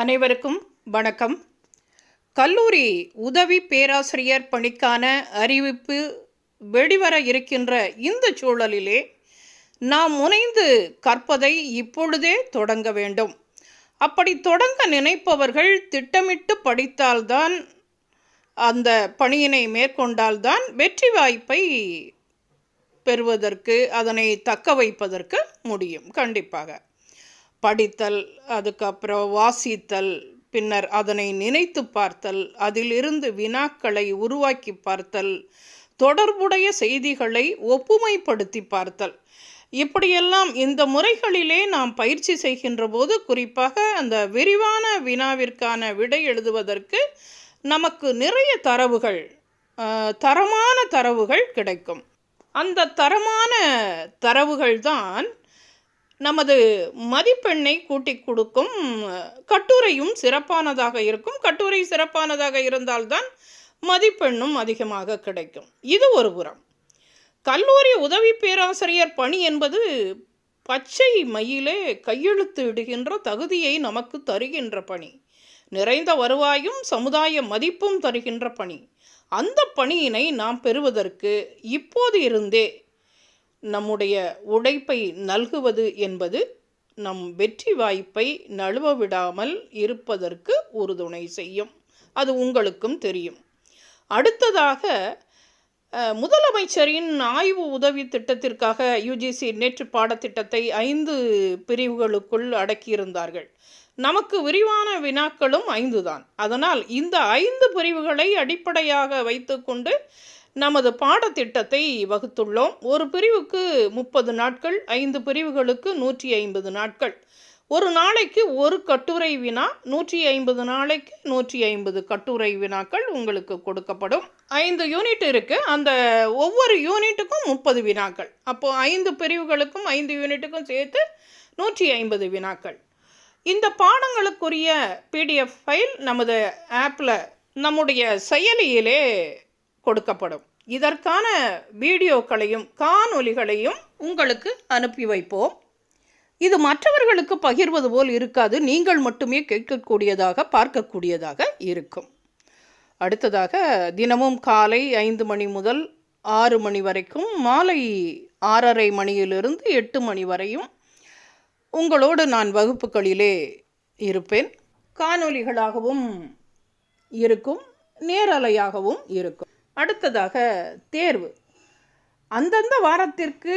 அனைவருக்கும் வணக்கம். கல்லூரி உதவி பேராசிரியர் பணிக்கான அறிவிப்பு வெளிவர இருக்கின்ற இந்த சூழலிலே நாம் முனைந்து கற்பதை இப்பொழுதே தொடங்க வேண்டும். அப்படி தொடங்க நினைப்பவர்கள் திட்டமிட்டு படித்தால்தான் அந்த பணியினை மேற்கொண்டால்தான் வெற்றி வாய்ப்பை பெறுவதற்கு அதனை தக்க வைப்பதற்கு முடியும். கண்டிப்பாக. படித்தல் அதுக்கப்புறம் வாசித்தல் பின்னர் அதனை நினைத்து பார்த்தல் அதிலிருந்து வினாக்களை உருவாக்கி பார்த்தல் தொடர்புடைய செய்திகளை ஒப்புமைப்படுத்தி பார்த்தல். இப்படியெல்லாம் இந்த முறைகளிலே நாம் பயிற்சி செய்கின்ற போது குறிப்பாக அந்த விரிவான வினாவிற்கான விடை எழுதுவதற்கு நமக்கு நிறைய தரவுகள் தரமான தரவுகள் கிடைக்கும். அந்த தரமான தரவுகள் தான் நமது மதிப்பெண்ணை கூட்டி கொடுக்கும் கட்டுரையும் சிறப்பானதாக இருக்கும். கட்டுரை சிறப்பானதாக இருந்தால்தான் மதிப்பெண்ணும் அதிகமாக கிடைக்கும். இது ஒரு புறம். கல்லூரி உதவி பேராசிரியர் பணி என்பது பச்சை மயிலே கையெழுத்து இடுகின்ற தகுதியை நமக்கு தருகின்ற பணி. நிறைந்த வருவாயும் சமுதாய மதிப்பும் தருகின்ற பணி. அந்த பணியினை நாம் பெறுவதற்கு இப்போது இருந்தே நம்முடைய உழைப்பை நல்குவது என்பது நம் வெற்றி வாய்ப்பை நழுவ விடாமல் இருப்பதற்கு உறுதுணை செய்யும். அது உங்களுக்கும் தெரியும். அடுத்ததாக முதலமைச்சரின் ஆய்வு உதவி திட்டத்திற்காக யுஜிசி நேற்று பாடத்திட்டத்தை ஐந்து பிரிவுகளுக்குள் அடக்கியிருந்தார்கள். நமக்கு விரிவான வினாக்களும் ஐந்து தான் அதனால் இந்த ஐந்து பிரிவுகளை அடிப்படையாக வைத்துக்கொண்டு நமது பாடத்திட்டத்தை வகுத்துள்ளோம். ஒரு பிரிவுக்கு முப்பது நாட்கள் ஐந்து பிரிவுகளுக்கு நூற்றி ஐம்பது நாட்கள். ஒரு நாளைக்கு ஒரு கட்டுரை வினா நூற்றி ஐம்பது நாளைக்கு நூற்றி ஐம்பது கட்டுரை வினாக்கள் உங்களுக்கு கொடுக்கப்படும். ஐந்து யூனிட் இருக்குது அந்த ஒவ்வொரு யூனிட்டுக்கும் முப்பது வினாக்கள். அப்போது ஐந்து பிரிவுகளுக்கும் ஐந்து யூனிட்டுக்கும் சேர்த்து நூற்றி ஐம்பது வினாக்கள். இந்த பாடங்களுக்குரிய பிடிஎஃப் ஃபைல் நமது ஆப்பில் நம்முடைய செயலியிலே கொடுக்கப்படும். இதற்கான வீடியோக்களையும் காணொலிகளையும் உங்களுக்கு அனுப்பி வைப்போம். இது மற்றவர்களுக்கு பகிர்வது போல் இருக்காது. நீங்கள் மட்டுமே கேட்கக்கூடியதாக பார்க்கக்கூடியதாக இருக்கும். அடுத்ததாக தினமும் காலை ஐந்து மணி முதல் ஆறு மணி வரைக்கும் மாலை ஆறரை மணியிலிருந்து எட்டு மணி வரையும் உங்களோடு நான் வகுப்புகளிலே இருப்பேன். காணொலிகளாகவும் இருக்கும் நேரலையாகவும் இருக்கும். அடுத்ததாக தேர்வு. அந்தந்த வாரத்திற்கு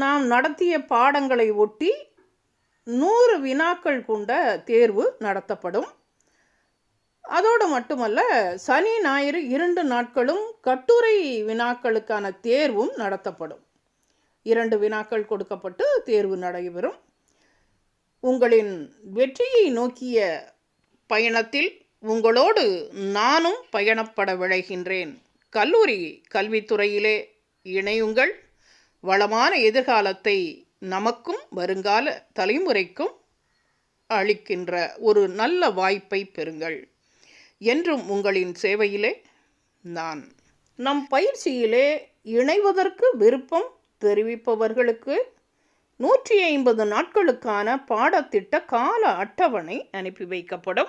நாம் நடத்திய பாடங்களை ஒட்டி நூறு வினாக்கள் கொண்ட தேர்வு நடத்தப்படும். அதோடு மட்டுமல்ல சனி ஞாயிறு இரண்டு நாட்களும் கட்டுரை வினாக்களுக்கான தேர்வும் நடத்தப்படும். இரண்டு வினாக்கள் கொடுக்கப்பட்டு தேர்வு நடைபெறும். உங்களின் வெற்றியை நோக்கிய பயணத்தில் உங்களோடு நானும் பயணப்பட விழைகின்றேன். கல்லூரி கல்வித்துறையிலே இணையுங்கள். வளமான எதிர்காலத்தை நமக்கும் வருங்கால தலைமுறைக்கும் அளிக்கின்ற ஒரு நல்ல வாய்ப்பை பெறுங்கள். என்றும் உங்களின் சேவையிலே நான். நம் பயிற்சியிலே இணைவதற்கு விருப்பம் தெரிவிப்பவர்களுக்கு நூற்றி ஐம்பது நாட்களுக்கான பாடத்திட்ட கால அட்டவணை அனுப்பி வைக்கப்படும்.